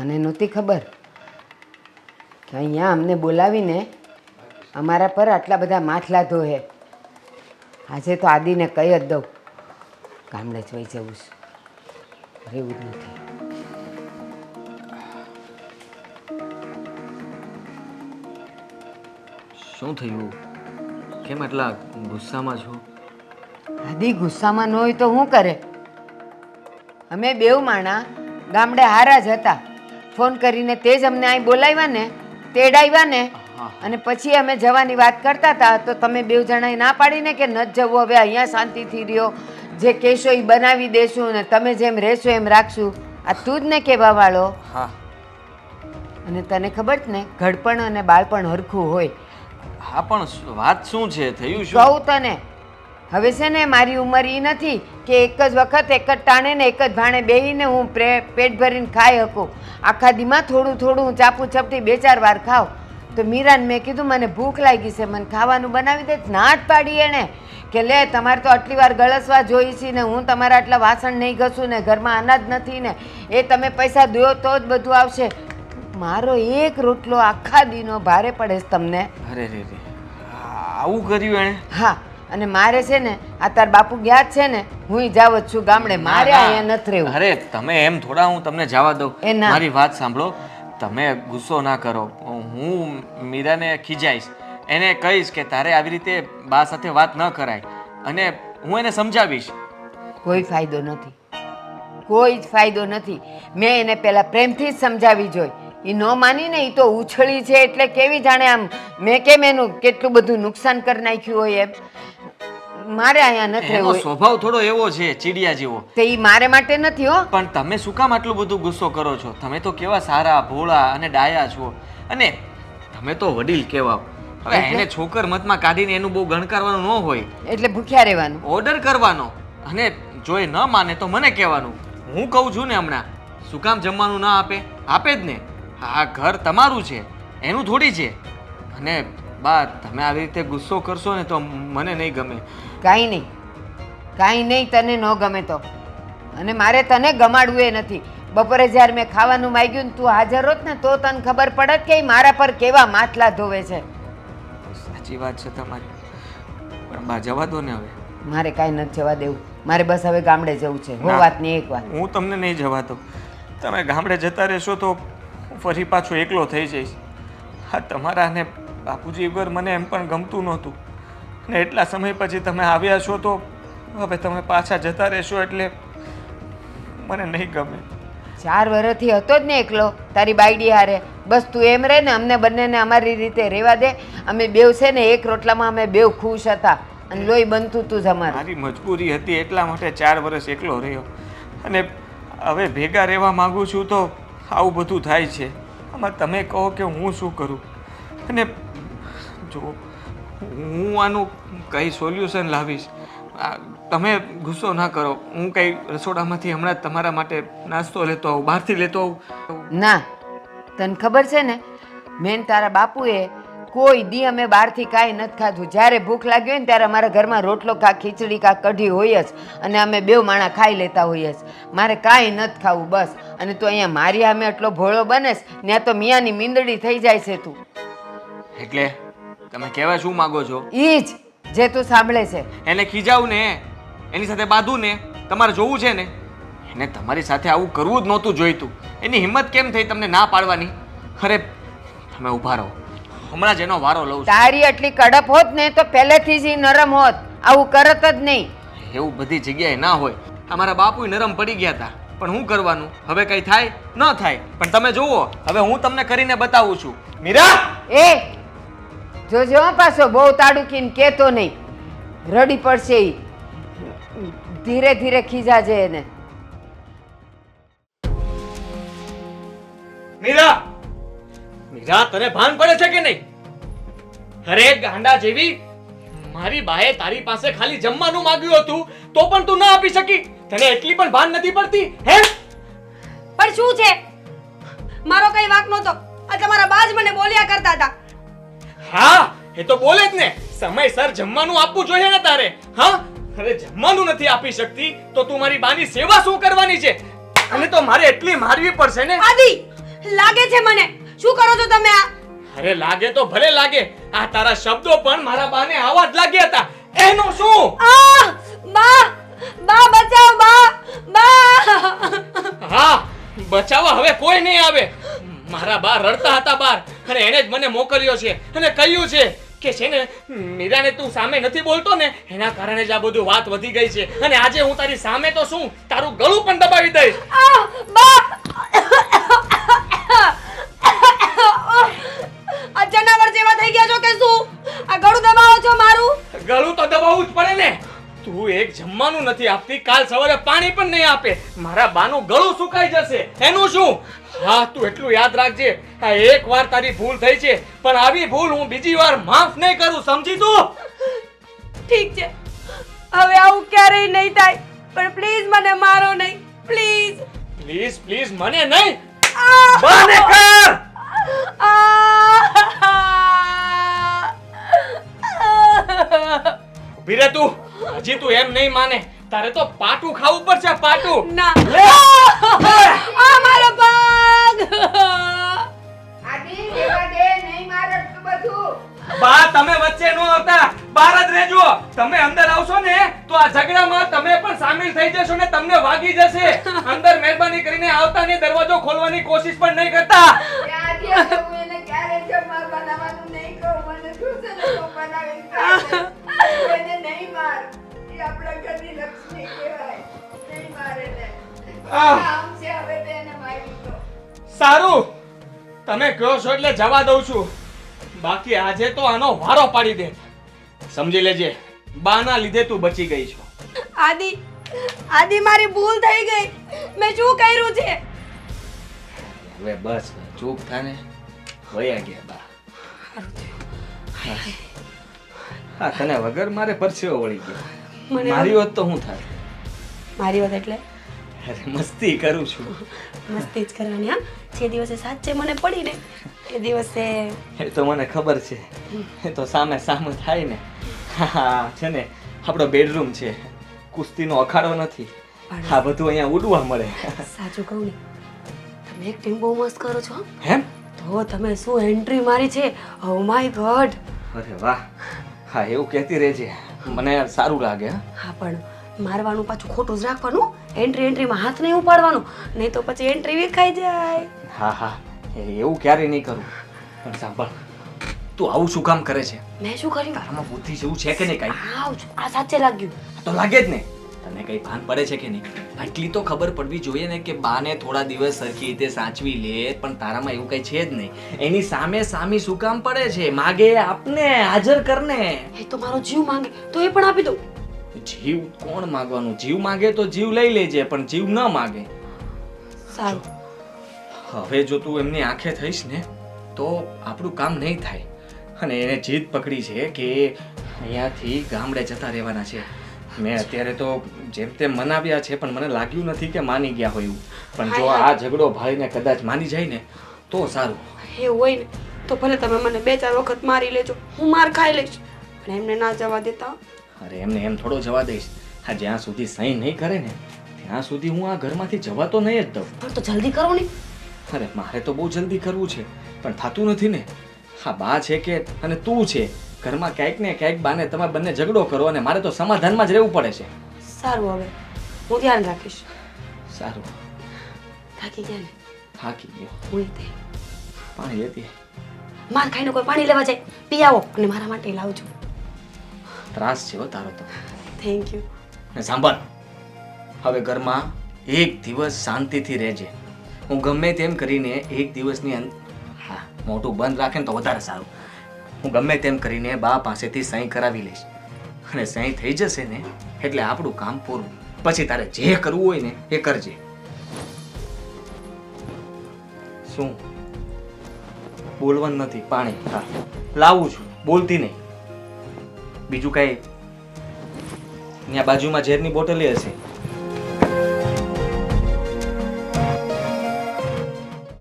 મને નહોતી ખબર કે અહીંયા અમને બોલાવીને અમારા પર આટલા બધા માથલા ધોહે આજે તો આદિને કહી જ દઉં ગામડે જ વહી જવું છે. રહેવું જ નથી. શું થયું? કેમ આટલા ગુસ્સામાં છો? આદિ ગુસ્સામાં ન હોય તો શું કરે? અમે બેવ માણા ગામડે હારા જ હતા. ફોન કરીને તે જ અમને અહીં બોલાવ્યા ને તેડાવ્યા ને અને પછી અમે જવાની વાત કરતા હતા તો તમે બે જણાએ ના પાડીને કે ન જવું હવે અહીંયા શાંતિથી રહ્યો જે કહેશો એ બનાવી દેશું ને તમે જેમ રહેશો એમ રાખશું. આ તું જ ને કહેવા વાળો. હા. અને તને ખબર છે ને ઘડપણ અને બાળપણ હરખું હોય. હા પણ વાત શું છે? થયું શું? કહું તને હવે છે ને મારી ઉંમર એ નથી કે એક જ વખત એક જ ટાણે ને એક જ ભાણે બેહીને હું પેટ ભરીને ખાઈ શકું. આખા દીમાં થોડું થોડું હું ચાપુ ચપટી બે ચાર વાર ખાવ તો મીરાને મેં કીધું મને ભૂખ લાગી છે મને ખાવાનું બનાવી દે ના જ પાડી એણે કે લે તમારે તો આટલી વાર ગળસવા જોઈ છે ને હું તમારા આટલા વાસણ નહીં ઘસું ને ઘરમાં અનાજ નથી ને એ તમે પૈસા દો તો જ બધું આવશે. મારો એક રોટલો આખા દીનો ભારે પડે છે તમને. અરે રે રે. આવું કર્યું એણે? હા. અને મારે છે ને આ તાર બાપુ ગયા છે ને હું જાવ જ છું ગામડે. મારે. અહીંયા નથી રહેવું. અરે તમે એમ થોડા હું તમને જવા દઉં. મારી વાત સાંભળો. તમે ગુસ્સો ના કરો. હું મીરાને ખીજાઈશ. એને કહીશ કે તારે આવી રીતે બા સાથે વાત ન કરાય. અને હું એને સમજાવીશ. કોઈ ફાયદો નથી. કોઈ જ ફાયદો નથી. મેં એને પહેલાં પ્રેમથી જ સમજાવી જોઈ. એ ન માની ને એ તો ઉછળી છે એટલે કેવી જાણે આમ મેં કેમ એનું કેટલું બધું નુકસાન કરી નાખ્યું હોય એમ? મારે અહીંયા નથી એનો રહેવું. સ્વભાવ થોડો એવો છે ચીડિયા જેવો. તે ઈ મારે માટે નથી હો. પણ તમે શું કામ આટલું બધું ગુસ્સો કરો છો? તમે તો કેવા સારા ભોળા અને ડાયા છો. અને તમે તો વડીલ કેવા. હવે એને છોકર મતમાં કાઢીને એનું બહુ ગણકારવાનું ન હોય. એટલે ભૂખ્યા રહેવાનું. ઓર્ડર કરવાનો. અને જો એ ન માને તો મને કહેવાનું. હું કહું છું ને હમણાં શું કામ જમવાનું ના આપે? આપે જ ને. આ ઘર તમારું છે એનું થોડી છે. અને બા તમે આવી રીતે ગુસ્સો કરશો ને તો મને નહીં ગમે. કાંઈ નહીં. કાંઈ નહીં તને ન ગમે તો. અને મારે તને ગમાડવું એ નથી. બપોરે જ્યારે મેં ખાવાનું માગ્યું ને તું હાજર હોત ને તો તને ખબર પડત કે મારા પર કેવા માટલા ધોવે છે. સાચી વાત છે તમારી. પણ બા જવા દો ને હવે. મારે કાંઈ નથી જવા દેવું. મારે બસ હવે ગામડે જવું છે. હું વાત નહીં એક વાત. હું તમને નહીં જવા દઉં. તમે ગામડે જતા રહેશો તો હું ફરી પાછો એકલો થઈ જઈશ. હા તમારા ને બાપુજી વગર મને એમ પણ ગમતું નહોતું. ને એટલા સમય પછી તમે આવ્યા છો તો હવે તમે પાછા જતા રહેશો એટલે મને નહીં ગમે. ચાર વર્ષથી હતો જ ને એકલો તારી બાયડી હારે. બસ તું એમ રહે ને અમને બંનેને અમારી રીતે રહેવા દે. અમે બેવ છે ને એક રોટલામાં અમે બેવ ખુશ હતા. અને લોહી બનતું તું જ અમારે. મારી મજબૂરી હતી એટલા માટે ચાર વર્ષ એકલો રહ્યો. અને હવે ભેગા રહેવા માંગુ છું તો આવું બધું થાય છે. આમાં તમે કહો કે હું શું કરું? અને જો હું આનું કંઈ સોલ્યુશન લાવીશ. તમે ગુસ્સો ના કરો. હું કંઈ રસોડામાંથી હમણાં જ તમારા માટે નાસ્તો લેતો આવું બહારથી લેતો આવું. ના તને ખબર છે ને મેન તારા બાપુએ કોઈ દી અમે બહારથી કાંઈ નથી ખાધું. જ્યારે ભૂખ લાગી હોય ને ત્યારે અમારા ઘરમાં રોટલો કાં ખીચડી કા કઢી હોય જ અને અમે બે માણા ખાઈ લેતા હોઈએ જ. મારે કાંઈ નથી ખાવું બસ. અને તું અહીંયા મારી અમે એટલો ભોળો બનેશ ત્યાં તો મિયાની મીંદડી થઈ જાય છે તું. એટલે તમે કહેવા શું માગો છો? ઈ જ જે તું સાંભળે છે. એને ખીજાવું ને એની સાથે બાંધું ને તમારે જોવું છે ને? એને તમારી સાથે આવું કરવું જ નહોતું જોઈતું. એની હિંમત કેમ થઈ તમને ના પાડવાની? અરે તમે ઊભા રહો. હમણાં જ એનો વારો લઉં છું. તારી આટલી કડપ હોત ને તો પહેલેથી જ ઈ નરમ હોત. આવું કરત જ નહીં. એવું બધી જગ્યાએ ના હોય. અમારા બાપુ નરમ પડી ગયા હતા. પણ શું કરવાનું? હવે કઈ થાય? ન થાય. પણ તમે જુઓ. હવે હું તમને કરીને બતાવું છું. મીરા! એ જોજો હો પાછો બહુ તાડુકીને કેતો નહીં. રડી પડશે એ ધીરે ધીરે ખીજાજે એને. મીરા! મીરા તને ભાન પડે છે કે નહીં? અરે ગાંડા જેવી મારી બાએ તારી પાસે ખાલી જમવાનું માંગ્યું હતું તો પણ તું ના આપી શકી. તને એટલી પણ ભાન નથી પડતી હે? પણ શું છે? મારો કઈ વાક નહોતો. આ તમારા બાજ મને બોલ્યા કરતા હતા. હા એ તો બોલે જ ને. સમયસર જમવાનું આપવું જોઈએ ને તારે. હા? અરે જમવાનું નથી આપી શકતી તો તું મારી બાની સેવા શું કરવાની છે? અને તો મારે એટલી મારવી પડશે ને. આદિ લાગે છે મને. શું કરો છો તમે આ? અરે લાગે તો ભલે લાગે. આ તારા શબ્દો પણ મારા બાને આવા જ લાગ્યા હતા. એનું શું? આ બા બા બચાવ બા બા. હા બચાવવા હવે કોઈ નહીં આવે. મારા બા રડતા હતા બાર અને એને જ મને મોકલ્યો છે અને કહ્યું છે કે છે ને મીરાને તું સામે નથી બોલતો ને એના કારણે જ આ બધું વાત વધી ગઈ છે. અને આજે હું તારી સામે તો શું? તારું ગળું પણ દબાવી દઈશ. આ જનાવર જેવા થઈ ગયા છો કે શું? આ ગળું દબાવો છો મારું? ગળું તો દબાવવું જ પડે ને. તું એક જમવાનું નથી આપતી કાલ સવારે પાણી પણ નહીં આપે. મારા બાનું ગળું સુકાઈ જશે. એનું શું? હા તું એટલું યાદ રાખજે. આ એક વાર તારી ભૂલ થઈ છે પણ આવી ભૂલ હું બીજી વાર માફ નહીં કરું સમજી તું? ઠીક છે. હવે આવું ક્યારેય નહીં થાય પણ પ્લીઝ મને મારો નહીં પ્લીઝ. પ્લીઝ પ્લીઝ મને નહીં. બને કર! ઊભી તું. હજી તું એમ નહીં માને. તારે તો પાટું ખાવું પડશે પાટું. ના. લે. આ મારો પગ આદિ રેવા દે નહીં માર આટલું બધું બા, તમે વચ્ચે નો આવતા બહાર રહેજો તમે અંદર આવશો ને, તો આ ઝઘડામાં તમે પણ સામેલ થઈ જશો ને તમને વાગી જશે અંદર મહેરબાની કરીને આવતા ને દરવાજો ખોલવાની કોશિશ પણ નહીં કરતા. સારું. તમે કહો છો એટલે જવા દઉં છું. બાકી આજે તો આનો વારો પાડી દે. સમજી લેજે બાના લીધે તું બચી ગઈ છો. આદિ આદિ મારી ભૂલ થઈ ગઈ. મેં શું કર્યું છે? હવે બસ ચૂપ થાને. વયા ગયા બા. હા તને વગર મારે પરસેવો વળી ગયો. મારી વાત તો હું થાય મારી વાત એટલે? અરે મસ્તી કરું છું. મસ્તી જ કરવાની હા જે દિવસે સાચે મને પડી ને એ દિવસે એ તો મને ખબર છે. એ તો સામે સામે થાય ને. હા છે ને આપણો બેડરૂમ છે. કુસ્તીનો અખાડો નથી. આ બધું અહીંયા ઉડવા મળે. સાચું કહું ને તમે એક્ટિંગ બહુ મસ્ત કરો છો હેમ? તો તમે શું એન્ટ્રી મારી છે? ઓ માય ગોડ અરે વાહ. હા એવું કહેતી રહેજે. મને સારું લાગે હા પણ મારવાનું પાછું ખોટું જ રાખવાનું. એન્ટ્રી એન્ટ્રીમાં હાથ નહીં ઉપાડવાનો. નહીં તો પછી એન્ટ્રી વિખાઈ જાય. હા હા. એવું ક્યારેય નહીં કરું. પણ સાંભળ તું આવું શું કામ કરે છે? મેં શું કર્યું? તારામાં બુદ્ધિ જેવું છે કે નહીં કાંઈ? આવ આ સાચે લાગ્યું. તો લાગે જ ને તને કઈ ભાન પડે છે કે નહીં? આટલી તો ખબર પડવી જોઈએ ને કે બાને થોડા દિવસ સરખી રીતે સાચવી લે પણ તારામાં એવું કઈ છે જ નહીં. એની સામે સામી શું કામ પડે છે? માગે આપને હાજર કરને. એ તો મારો જીવ માંગે તો એ પણ આપી દઉં. જીવ કોણ માગવાનું? જીવ માગે તો જીવ લઈ લેજે પણ જીવ ન માગે. સારું. હવે જો તું એમની આંખે થઈશ ને તો આપણું કામ નહીં થાય. અને એને જીદ પકડી છે કે અહીંયાથી ગામડે જતા રહેવાના છે. મેં અત્યારે તો જેમ તેમ મનાવ્યા છે પણ મને લાગ્યું નથી કે માની ગયા હોય એવું. પણ જો આ ઝઘડો ભાઈને કદાચ માની જાય ને તો સારું. એ હોય ને તો ભલે તમે મને બે ચાર વખત મારી લેજો હું માર ખાઈ લઈશ. પણ એમને ના જવા દેતા અરે એમને એમ થોડો જવા દઈશ. હા જ્યાં સુધી સહી નહીં કરે ને ત્યાં સુધી હું આ ઘરમાંથી જવા તો નહીં જ દઉં. પણ તો જલ્દી કરો ને. અરે મારે તો બહુ જલ્દી કરવું છે પણ થતું નથી ને. હા બા છે કે અને તું છે ઘરમાં ક્યાંક ને ક્યાંક બાને તમે બંને ઝઘડો કરો અને મારે તો સમાધાનમાં જ રહેવું પડે છે. સારું હવે હું ધ્યાન રાખીશ. સારું. થાકી ગયા ને? થાકી ગયો. હું તે. પાણી લેતી. માર ખાઈને કોઈ પાણી લેવા જાય. પી આવો અને મારા માટે લાવજો. ત્રાસ છે હો તારો તો. થેન્ક યુ ને સાંભળ હવે ઘરમાં એક દિવસ શાંતિથી રહેજે. હું ગમે તેમ કરીને એક દિવસની હા મોટું બંધ રાખે ને તો વધારે સારું. હું ગમે તેમ કરીને બા પાસેથી સહી કરાવી લઈશ. અને સહી થઈ જશે ને એટલે આપણું કામ પૂરું. પછી તારે જે કરવું હોય ને એ કરજે. શું? બોલવાનું નથી પાણી. હા. લાવું છું. બોલતી નહીં. બીજું કાંઈ? ત્યાં બાજુમાં ઝેરની બોટલ હશે.